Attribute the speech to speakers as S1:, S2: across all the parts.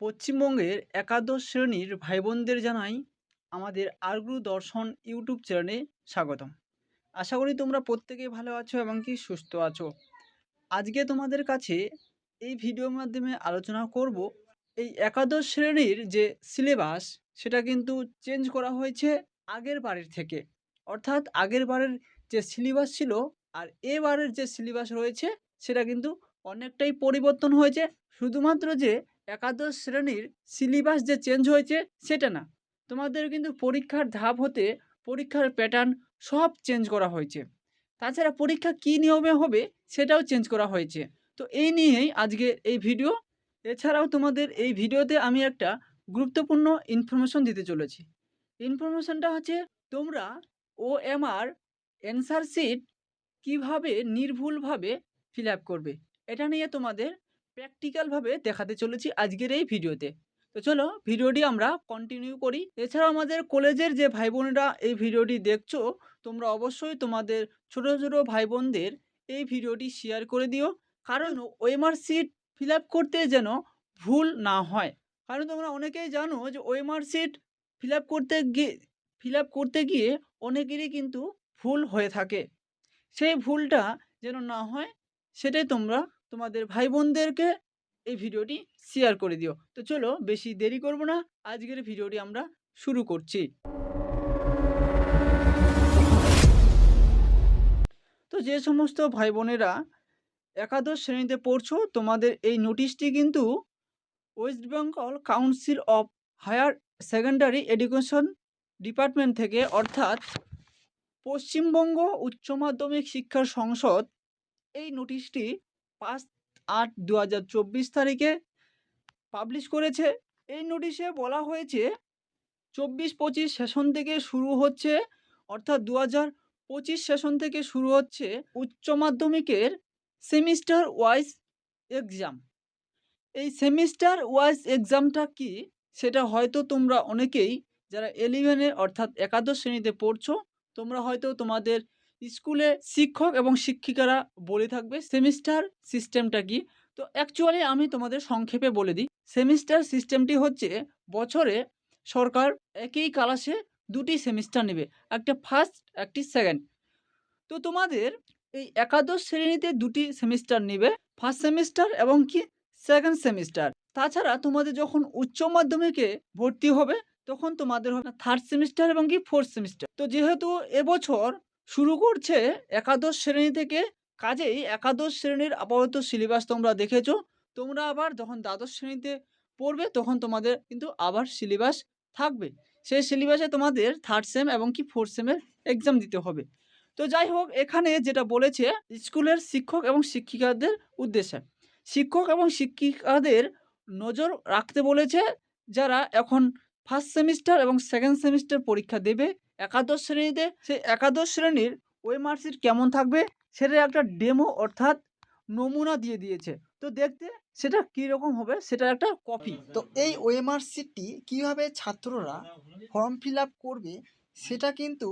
S1: পশ্চিমবঙ্গের একাদশ শ্রেণির ভাই বোনদের জানাই আমাদের আরগুরু দর্শন ইউটিউব চ্যানেলে স্বাগতম। আশা করি তোমরা প্রত্যেকেই ভালো আছো এবং কি সুস্থ আছো। আজকে তোমাদের কাছে এই ভিডিওর মাধ্যমে আলোচনা করব এই একাদশ শ্রেণির যে সিলেবাস, সেটা কিন্তু চেঞ্জ করা হয়েছে আগের বারের থেকে। অর্থাৎ আগের বারের যে সিলেবাস ছিল আর এবারের যে সিলেবাস রয়েছে, সেটা কিন্তু অনেকটাই পরিবর্তন হয়েছে। শুধুমাত্র যে একাদশ শ্রেণির সিলেবাস যে চেঞ্জ হয়েছে, সেটা না। তোমাদের কিন্তু পরীক্ষার ধাপ হতে পরীক্ষার প্যাটার্ন সব চেঞ্জ করা হয়েছে। তাছাড়া পরীক্ষা কী নিয়মে হবে, সেটাও চেঞ্জ করা হয়েছে। তো এই নিয়েই আজকে এই ভিডিও এছাড়াও তোমাদের এই ভিডিওতে আমি একটা গুরুত্বপূর্ণ ইনফরমেশন দিতে চলেছি। ইনফরমেশনটা হচ্ছে তোমরা ও এম আর শিট কীভাবে নির্ভুলভাবে ফিল আপ করবে। এটা নিয়ে তোমাদের প্র্যাকটিক্যালভাবে দেখাতে চলেছি আজকের এই ভিডিওতে। তো চলো ভিডিওটি আমরা কন্টিনিউ করি। এছাড়াও আমাদের কলেজের যে ভাই বোনেরা এই ভিডিওটি দেখছ, তোমরা অবশ্যই তোমাদের ছোটো ছোটো ভাই বোনদের এই ভিডিওটি শেয়ার করে দিও। কারণ ওএমআর সিট ফিল আপ করতে যেন ভুল না হয়। কারণ তোমরা অনেকেই জানো যে ওএমআর সিট ফিল আপ করতে গিয়ে ফিল আপ করতে গিয়ে অনেকেরই কিন্তু ভুল হয়ে থাকে। সেই ভুলটা যেন না হয়, সেটাই তোমরা তোমাদের ভাই বোনদেরকে এই ভিডিওটি শেয়ার করে দিও। তো চলো বেশি দেরি করব না, আজকের ভিডিওটি আমরা শুরু করছি। তো যে সমস্ত ভাই বোনেরা একাদশ শ্রেণীতে পড়ছো, তোমাদের এই নোটিশটি কিন্তু West Bengal Council of Higher Secondary Education Department থেকে, অর্থাৎ পশ্চিমবঙ্গ উচ্চ মাধ্যমিক শিক্ষা সংসদ, এই নোটিশটি পাঁচ আট দু তারিখে পাবলিশ করেছে। এই নোটিশে বলা হয়েছে, চব্বিশ পঁচিশ সেশন থেকে শুরু হচ্ছে, অর্থাৎ দু পঁচিশ সেশন থেকে শুরু হচ্ছে উচ্চ মাধ্যমিকের সেমিস্টার ওয়াইজ এক্সাম এই সেমিস্টার ওয়াইজ এক্সামটা কি, সেটা হয়তো তোমরা অনেকেই, যারা এলিভেনে অর্থাৎ একাদশ শ্রেণীতে পড়ছো, তোমরা হয়তো তোমাদের স্কুলে শিক্ষক এবং শিক্ষিকারা বলে থাকবে সেমিস্টার সিস্টেমটা কি? তো অ্যাকচুয়ালি আমি তোমাদের সংক্ষেপে বলে দিই। সেমিস্টার সিস্টেমটি হচ্ছে বছরে সরকার একই ক্লাসে দুটি সেমিস্টার নেবে, একটা ফার্স্ট একটি সেকেন্ড তো তোমাদের এই একাদশ শ্রেণীতে দুটি সেমিস্টার নেবে ফার্স্ট সেমিস্টার এবং কি সেকেন্ড সেমিস্টার তাছাড়া তোমাদের যখন উচ্চ মাধ্যমিকে ভর্তি হবে, তখন তোমাদের হবে থার্ড সেমিস্টার এবং কি ফোর্থ সেমিস্টার তো যেহেতু এবছর শুরু করছে একাদশ শ্রেণি থেকে। কাজেই একাদশ শ্রেণির আপাতত সিলেবাস তোমরা দেখেছ। তোমরা আবার যখন দ্বাদশ শ্রেণীতে পড়বে তখন তোমাদের কিন্তু আবার সিলেবাস থাকবে। সেই সিলেবাসে তোমাদের থার্ড সেম এবং কি ফোর্থ সেমের এক্সাম দিতে হবে। তো যাই হোক, এখানে যেটা বলেছে, স্কুলের শিক্ষক এবং শিক্ষিকাদের উদ্দেশ্যে। শিক্ষক এবং শিক্ষিকাদের নজর রাখতে বলেছে যারা এখন ফার্স্ট সেমিস্টার এবং সেকেন্ড সেমিস্টার পরীক্ষা দেবে। একাদশ শ্রেণীতে সেই একাদশ শ্রেণির ওই মার্কশিট কেমন থাকবে সেটা একটা ডেমো অর্থাৎ নমুনা দিয়ে দিয়েছে। তো দেখতে সেটা কীরকম হবে সেটা একটা কপি
S2: তো এই ওএমআর সিটটি কীভাবে ছাত্ররা ফর্ম ফিল আপ করবে সেটা কিন্তু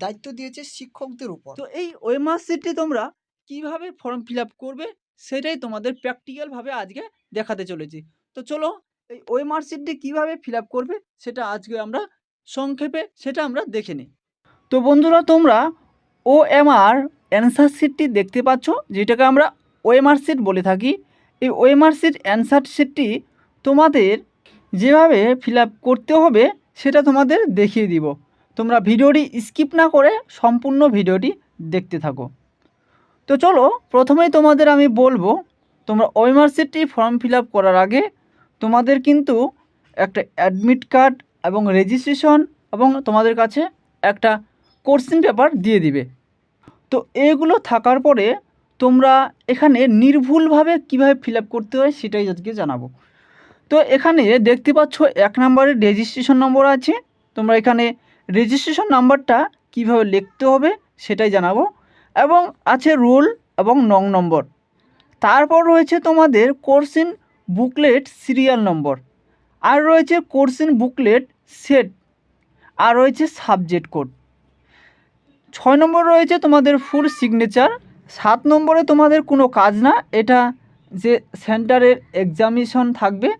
S2: দায়িত্ব দিয়েছে শিক্ষকদের উপর।
S1: তো এই ওই মার্কশিটটি তোমরা কীভাবে ফর্ম ফিল আপ করবে সেটাই তোমাদের প্র্যাকটিক্যালভাবে আজকে দেখাতে চলেছি। তো চলো এই ওই মার্কশিটটি কীভাবে ফিল করবে সেটা আজকে আমরা সংক্ষেপে সেটা আমরা দেখে নিই। তো বন্ধুরা, তোমরা ও এম আর অ্যান্সার শিটটি দেখতে পাচ্ছ, যেটাকে আমরা ওএমআর শিট বলে থাকি। এই ওএমআর শিট অ্যান্সার শিটটি তোমাদের যেভাবে ফিল করতে হবে সেটা তোমাদের দেখিয়ে দিব। তোমরা ভিডিওটি স্কিপ না করে সম্পূর্ণ ভিডিওটি দেখতে থাকো। তো চলো, প্রথমেই তোমাদের আমি বলব, তোমরা ওএমআর শিটটি ফর্ম ফিল করার আগে তোমাদের কিন্তু একটা অ্যাডমিট কার্ড এবং রেজিস্ট্রেশন এবং তোমাদের কাছে একটা কোর্সিং পেপার দিয়ে দিবে। তো এগুলো থাকার পরে তোমরা এখানে নির্ভুলভাবে কীভাবে ফিল করতে হয় সেটাই আজকে জানাব। তো এখানে দেখতে পাচ্ছ এক নম্বরের রেজিস্ট্রেশন নম্বর আছে। তোমরা এখানে রেজিস্ট্রেশন নাম্বারটা কীভাবে লিখতে হবে সেটাই জানাব এবং আছে রুল এবং নং নম্বর তারপর রয়েছে তোমাদের কোর্সিন বুকলেট সিরিয়াল নম্বর। আর রয়েছে কোর্সিন বুকলেট সেট। আর রয়েছে সাবজেক্ট কোড। ছয় নম্বর রয়েছে তোমাদের ফুল সিগনেচার। সাত নম্বরে তোমাদের কোনো কাজ না। এটা যে সেন্টারের এক্সামিশন থাকবে,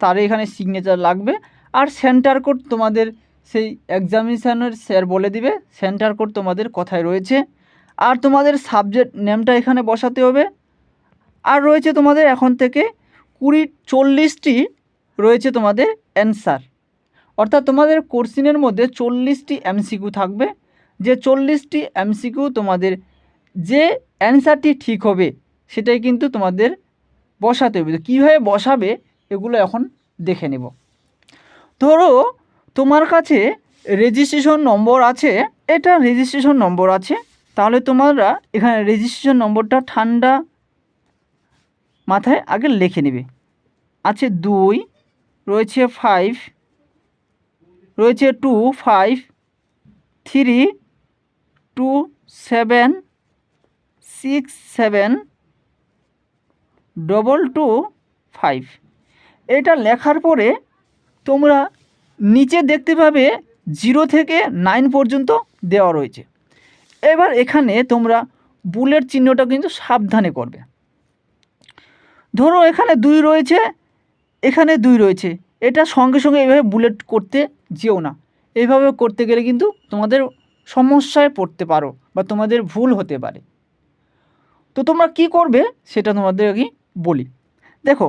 S1: তার এখানে সিগনেচার লাগবে। আর সেন্টার কোড তোমাদের সেই এক্সামিনেশনের স্যার বলে দিবে। সেন্টার কোড তোমাদের কথায় রয়েছে। আর তোমাদের সাবজেক্ট নেমটা এখানে বসাতে হবে। আর রয়েছে তোমাদের এখন থেকে কুড়ি চল্লিশটি রয়েছে তোমাদের অ্যান্সার অর্থাৎ তোমাদের কোর্সিনের মধ্যে চল্লিশটি এমসিকিউ থাকবে। যে চল্লিশটি এমসিকিউ তোমাদের যে অ্যান্সারটি ঠিক হবে, সেটাই কিন্তু তোমাদের বসাতে হবে। কীভাবে বসাবে, এগুলো এখন দেখে নেব। ধরো, তোমার কাছে রেজিস্ট্রেশন নম্বর আছে, এটা রেজিস্ট্রেশন নম্বর আছে, তাহলে তোমরা এখানে রেজিস্ট্রেশন নম্বরটা ঠান্ডা মাথায় আগে লিখে নেবে। আছে দুই, রয়েছে ফাইভ রয়েছে two five three two seven six seven double two five এটা লেখার পরে তোমরা নিচে দেখতে পাবে জিরো থেকে নাইন পর্যন্ত দেওয়া রয়েছে। এবার এখানে তোমরা বুলেট চিহ্নটা কিন্তু সাবধানে করবে। ধরো এখানে দুই রয়েছে এখানে দুই রয়েছে। এটা সঙ্গে সঙ্গে এভাবে বুলেট করতে যেও না। এইভাবে করতে গেলে কিন্তু তোমাদের সমস্যায় পড়তে পারো বা তোমাদের ভুল হতে পারে। তো তোমরা কি করবে সেটা তোমাদের কি বলি। দেখো,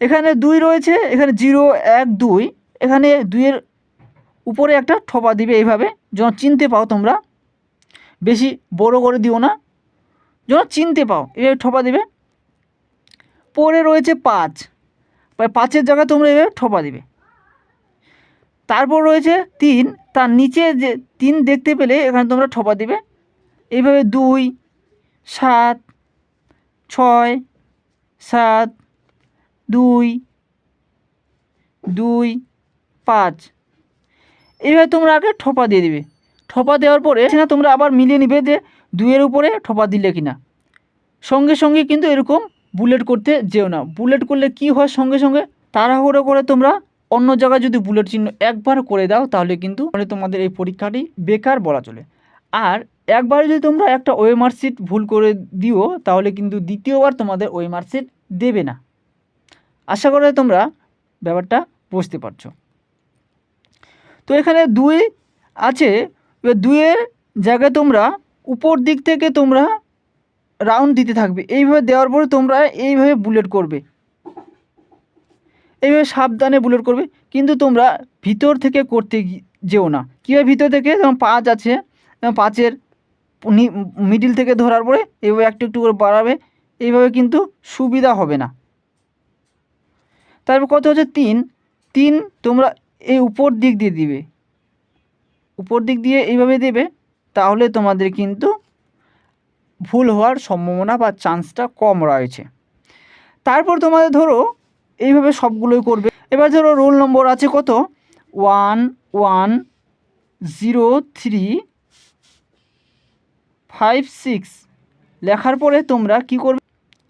S1: এখানে দুই রয়েছে, এখানে জিরো, এক, দুই। এখানে দুইয়ের উপরে একটা ঠোপা দিবে এইভাবে। যেন চিনতে পাও তোমরা। বেশি বড় করে দিও না। যেন চিনতে পাও। এইভাবে ঠোপা দিবে। পরে রয়েছে পাঁচ। পাঁচের জায়গায় তোমরা এভাবে ঠোপা দিবে। তারপর রয়েছে তিন, তার নিচে যে তিন দেখতে পেলে এখানে তোমরা ঠোপা দিবে। এইভাবে দুই, সাত, ছয়, সাত, দুই দুই, পাঁচ। এইভাবে তোমরা আগে ঠোপা দিয়ে দিবে। ঠোপা দেওয়ার পরে তোমরা আবার মিলিয়ে নিবে যে দুইয়ের উপরে ঠোপা দিলে কি না সঙ্গে সঙ্গে কিন্তু এরকম বুলেট করতে যেও না। বুলেট করলে কি হয় সঙ্গে সঙ্গে? তাড়াহুড়ো করে তোমরা অন্য জায়গায় যদি বুলেট চিহ্ন একবার করে দাও, তাহলে কিন্তু মানে তোমাদের এই পরীক্ষাটি বেকার বলা চলে। আর একবার যদি তোমরা একটা ওএমআর সিট ভুল করে দিও, তাহলে কিন্তু দ্বিতীয়বার তোমাদের ওএমআর সিট দেবে না। আশা করে তোমরা ব্যাপারটা বুঝতে পারছ। তো এখানে দুই আছে। দুইয়ের জায়গায় তোমরা উপর দিক থেকে তোমরা রাউন্ড দিতে থাকবে। এইভাবে দেওয়ার পরে তোমরা এইভাবে বুলেট করবে। এইভাবে সাবধানে বুলেট করবে। কিন্তু তোমরা ভিতর থেকে করতে যেও না। কীভাবে ভিতর থেকে? যেমন পাঁচ আছে পাঁচের মিডিল থেকে ধরার পরে এইভাবে একটু একটু করে বাড়াবে। এইভাবে কিন্তু সুবিধা হবে না। তারপর কত হচ্ছে? তিন। তিন তোমরা এই উপর দিক দিয়ে দিবে। উপর দিক দিয়ে এইভাবে দেবে, তাহলে তোমাদের কিন্তু ভুল হওয়ার সম্ভাবনা বা চান্সটা কম রয়েছে। তারপর তোমাদের ধরো, এইভাবে সবগুলোই করবে। এবার ধরো রোল নম্বর আছে কত? One one zero three five six লেখার পরে তোমরা কি করবে?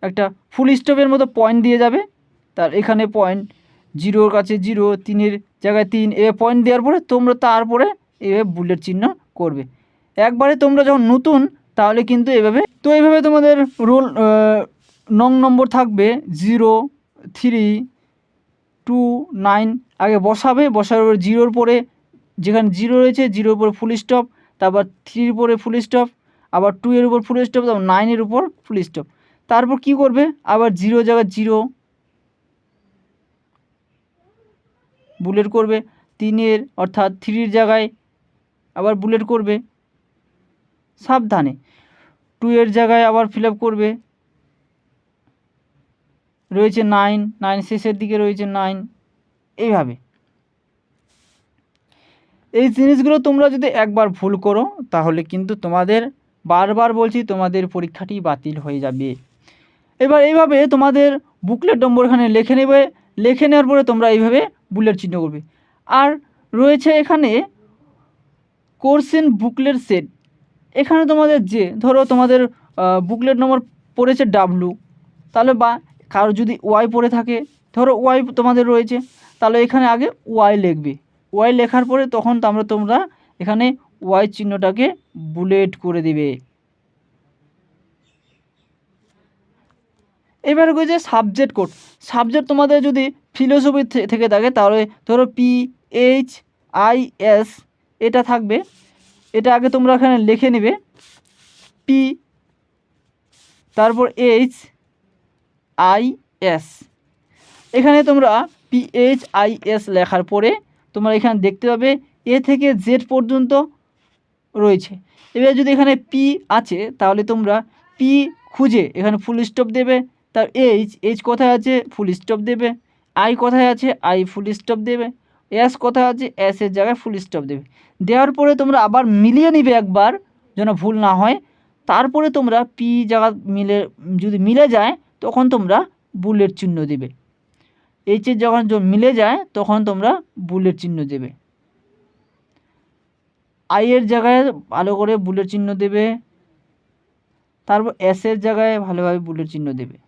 S1: একটা ফুল স্টপের মতো পয়েন্ট দিয়ে যাবে। তার এখানে পয়েন্ট জিরোর কাছে জিরো তিনের জায়গায় তিন, এ পয়েন্ট দেওয়ার পরে তোমরা তারপরে এভাবে বুলেট চিহ্ন করবে। একবারে তোমরা যখন নতুন তাহলে কিন্তু এভাবে, তো এইভাবে তোমাদের রোল নং নম্বর থাকবে জিরো থ্রি টু নাইন আগে বসাবে, বসার পরে জিরোর পরে যেখানে জিরো রয়েছে জিরোর উপর ফুল স্টপ তারপর থ্রির উপরে ফুল স্টপ আবার টু এর উপর ফুল স্টপ তারপর নাইনের উপর ফুল স্টপ তারপর কি করবে? আবার জিরো জায়গায় জিরো বুলেট করবে তিনের, অর্থাৎ থ্রির জায়গায় আবার বুলেট করবে। সাবধানে। টু এর জায়গায় আবার ফিল করবে। রয়েছে নাইন নাইন শেষের দিকে রয়েছে নাইন এইভাবে। এই জিনিসগুলো তোমরা যদি একবার ভুল করো, তাহলে কিন্তু তোমাদের বারবার বলছি তোমাদের পরীক্ষাটি বাতিল হয়ে যাবে। এবার এইভাবে তোমাদের বুকলেট নম্বর এখানে লিখে নেবে। লিখে নেওয়ার পরে তোমরা এইভাবে বুলেট চিহ্ন করবে। আর রয়েছে এখানে কোর্সিন বুকলেট সেট এখানে তোমাদের যে, ধরো তোমাদের বুকলেট নম্বর পড়েছে ডাব্লু তাহলে বা কারও যদি ওয়াই পড়ে থাকে, ধরো ওয়াই তোমাদের রয়েছে, তাহলে এখানে আগে ওয়াই লিখবে। ওয়াই লেখার পরে তখন তোমরা তোমরা এখানে ওয়াই চিহ্নটাকে বুলেট করে দিবে। এবার হচ্ছে সাবজেক্ট কোড সাবজেক্ট তোমাদের যদি ফিলোসফি থেকে থাকে, তাহলে ধরো পি এইচ আই এস এটা থাকবে এটা আগে তোমরা এখানে লিখে নেবে। পি তারপর এইচ আই এস এখানে তোমরা পি এইচ আই এস লেখার পরে তোমরা এখানে দেখতে পাবে এ থেকে জেড পর্যন্ত রয়েছে। এবার যদি এখানে পি আছে, তাহলে তোমরা পি খুঁজে এখানে ফুল স্টপ দেবে, তার এইচ এইচ কোথায় আছে? ফুল স্টপ দেবে। আই কোথায় আছে? আই ফুল স্টপ দেবে। এস কোথায় আছে? এস এর জায়গায় ফুল স্টপ দেবে। দেওয়ার পরে তোমরা আবার মিলিয়ে নিবে একবার, যেন ভুল না হয়। তারপরে তোমরা পি জায়গা মিলে, যদি মিলে যায়, তখন তোমরা বুলেট চিহ্ন দেবে। এইচের যখন য- মিলে যায়, তখন তোমরা বুলেট চিহ্ন দেবে। আইয়ের জায়গায় ভালো করে বুলেট চিহ্ন দেবে। তারপর এসের জায়গায় ভালোভাবে বুলেট চিহ্ন দেবে।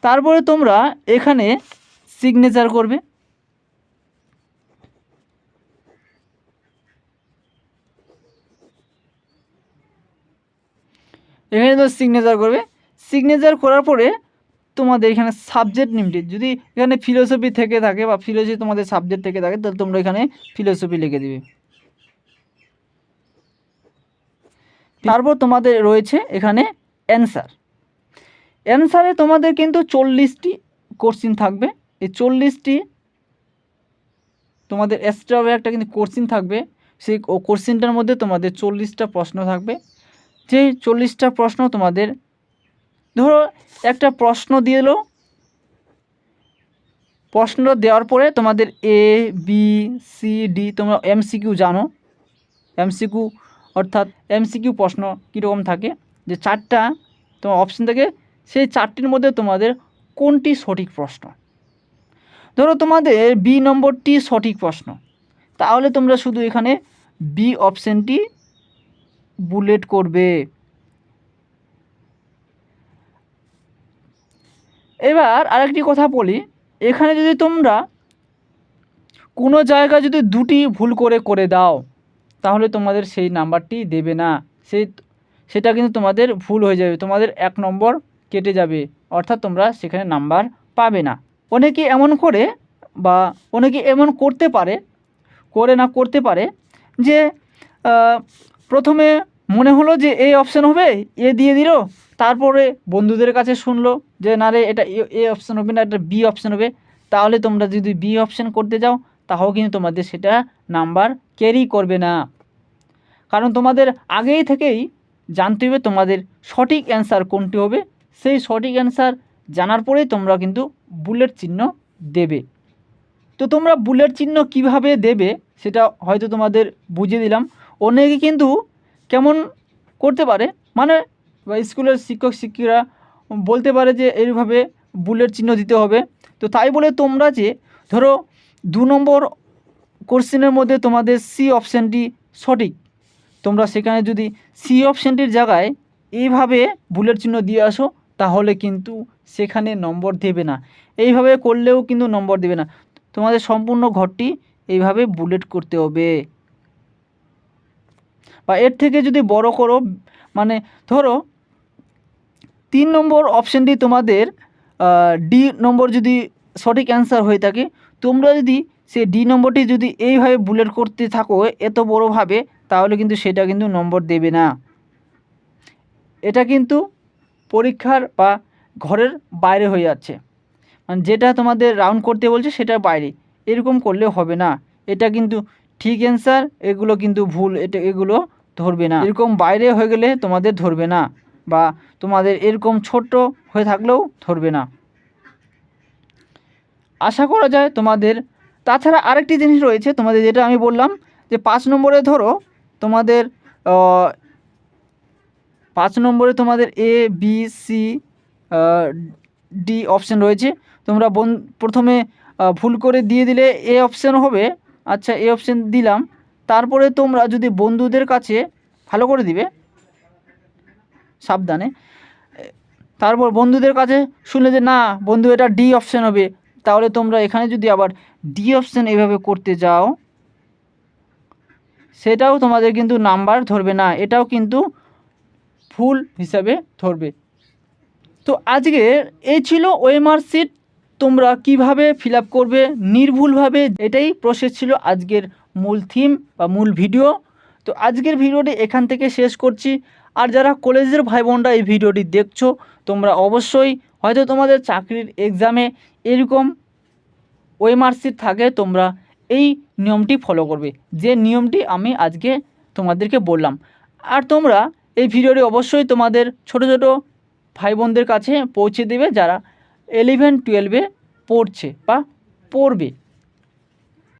S1: তারপরে তোমরা এখানে সিগনেচার করবে। এখানে তো সিগনেচার করবে। সিগনেচার করার পরে তোমাদের এখানে সাবজেক্ট নেমটি যদি এখানে ফিলোসফি থেকে থাকে বা ফিলোসফি তোমাদের সাবজেক্ট থেকে থাকে, তাহলে তোমরা এখানে ফিলোসফি লিখে দিবে। তারপর তোমাদের রয়েছে এখানে অ্যান্সার অ্যান্সারে তোমাদের কিন্তু চল্লিশটি কোশ্চিন থাকবে। এই চল্লিশটি তোমাদের এক্সট্রা একটা কিন্তু কোশ্চিন থাকবে। সেই কোশ্চিনটার মধ্যে তোমাদের চল্লিশটা প্রশ্ন থাকবে। যে চল্লিশটা প্রশ্ন তোমাদের, ধরো একটা প্রশ্ন দিয়ে এলো। প্রশ্ন দেওয়ার পরে তোমাদের এ বি সি ডি তোমরা এমসিকিউ জানো। এমসিকিউ অর্থাৎ এমসিকিউ প্রশ্ন কীরকম থাকে? যে চারটা তোমার অপশন থাকে, সেই চারটির মধ্যে তোমাদের কোনটি সঠিক প্রশ্ন? ধরো তোমাদের বি নম্বরটি সঠিক প্রশ্ন। তাহলে তোমরা শুধু এখানে বি অপশানটি বুলেট করবে। এবার আরেকটি কথা বলি, এখানে যদি তোমরা কোনো জায়গায় যদি দুটি ভুল করে করে দাও, তাহলে তোমাদের সেই নাম্বারটি দেবে না। সেই, সেটা কিন্তু তোমাদের ভুল হয়ে যাবে, তোমাদের এক নম্বর কেটে যাবে, অর্থাৎ তোমরা সেখানে নাম্বার পাবে না। অনেকে এমন করে বা অনেকে এমন করতে পারে, করে না করতে পারে, যে প্রথমে মনে হলো যে এই অপশান হবে, এ দিয়ে দিল, তারপরে বন্ধুদের কাছে শুনলো যে, না রে, এটা এ- অপশান হবে না, এটা বি অপশান হবে। তাহলে তোমরা যদি বি অপশান করতে যাও তাও কিন্তু তোমাদের সেটা নাম্বার ক্যারি করবে না। কারণ তোমাদের আগেই থেকেই জানতে হবে তোমাদের সঠিক অ্যান্সার কোনটি হবে। সেই সঠিক অ্যান্সার জানার পরেই তোমরা কিন্তু বুলেট চিহ্ন দেবে। তো তোমরা বুলেট চিহ্ন কীভাবে দেবে সেটা হয়তো তোমাদের বুঝিয়ে দিলাম। অনেকে কিন্তু কেমন করতে পারে মানে স্কুলের শিক্ষক শিক্ষিকা বলতে পারে যে এইভাবে বুলেট চিহ্ন দিতে হবে। তো তাই বলে তোমরা যে ধরো দু নম্বর কোশ্চেনের মধ্যে তোমাদের সি অপশানটি সঠিক। তোমরা সেখানে যদি সি অপশানটির জায়গায় এইভাবে বুলেট চিহ্ন দিয়ে আসো তাহলে কিন্তু সেখানে নম্বর দেবে না। এইভাবে করলেও কিন্তু নম্বর দেবে না। তোমাদের সম্পূর্ণ ঘরটি এইভাবে বুলেট করতে হবে। বা এর থেকে যদি বড় করো মানে ধরো, তিন নম্বর অপশানটি তোমাদের ডি নম্বর যদি সঠিক অ্যান্সার হয়ে থাকে, তোমরা যদি সে ডি নম্বরটি যদি এইভাবে বুলেট করতে থাকো এত বড়োভাবে, তাহলে কিন্তু সেটা কিন্তু নম্বর দেবে না। এটা কিন্তু পরীক্ষার বা ঘরের বাইরে হয়ে যাচ্ছে। মানে যেটা তোমাদের রাউন্ড করতে বলছে সেটার বাইরে। এরকম করলে হবে না। এটা কিন্তু ঠিক অ্যান্সার এগুলো কিন্তু ভুল, এটা, এগুলো ধরবে না। এরকম বাইরে হয়ে গেলে তোমাদের ধরবে না বা তোমাদের এরকম ছোট হয়ে থাকলেও ধরবে না। আশা করা যায় তোমাদের, তাছাড়া আরেকটি জিনিস রয়েছে তোমাদের যেটা আমি বললাম যে পাঁচ নম্বরে ধরো তোমাদের পাঁচ নম্বরে তোমাদের A B C D option রয়েছে। তোমরা বন, প্রথমে ভুল করে দিয়ে দিলে এ অপশান হবে। আচ্ছা এ অপশান দিলাম। তারপরে তোমরা যদি বন্ধুদের কাছে ভালো করে দিবে, সাবধানে, তারপর বন্ধুদের কাছে শুনলে যে, না, বন্ধু, এটা ডি অপশান হবে। তাহলে তোমরা এখানে যদি আবার ডি অপশান এভাবে করতে যাও, সেটাও তোমাদের কিন্তু নাম্বার ধরবে না। এটাও কিন্তু ভুল হিসাবে ধরবে। তো আজকে এই ছিল ওএমআর সিট তোমরা কীভাবে ফিল করবে? নির্ভুলভাবে এটাই প্রসেস ছিল আজকের মূল থিম বা মূল ভিডিও তো আজকের ভিডিওটি এখান থেকে শেষ করছি। আর যারা কলেজের ভাই বোনরা এই ভিডিওটি দেখছ, তোমরা অবশ্যই হয়তো তোমাদের চাকরির এক্সামে এরকম ওএমআর সিট থাকে, তোমরা এই নিয়মটি ফলো করবে। যে নিয়মটি আমি আজকে তোমাদেরকে বললাম। আর তোমরা এই ভিডিওটি অবশ্যই তোমাদের ছোট ছোট ভাই বোনদের কাছে পৌঁছে দেবে যারা ইলেভেন টুয়েলভে পড়ছে বা পড়বে।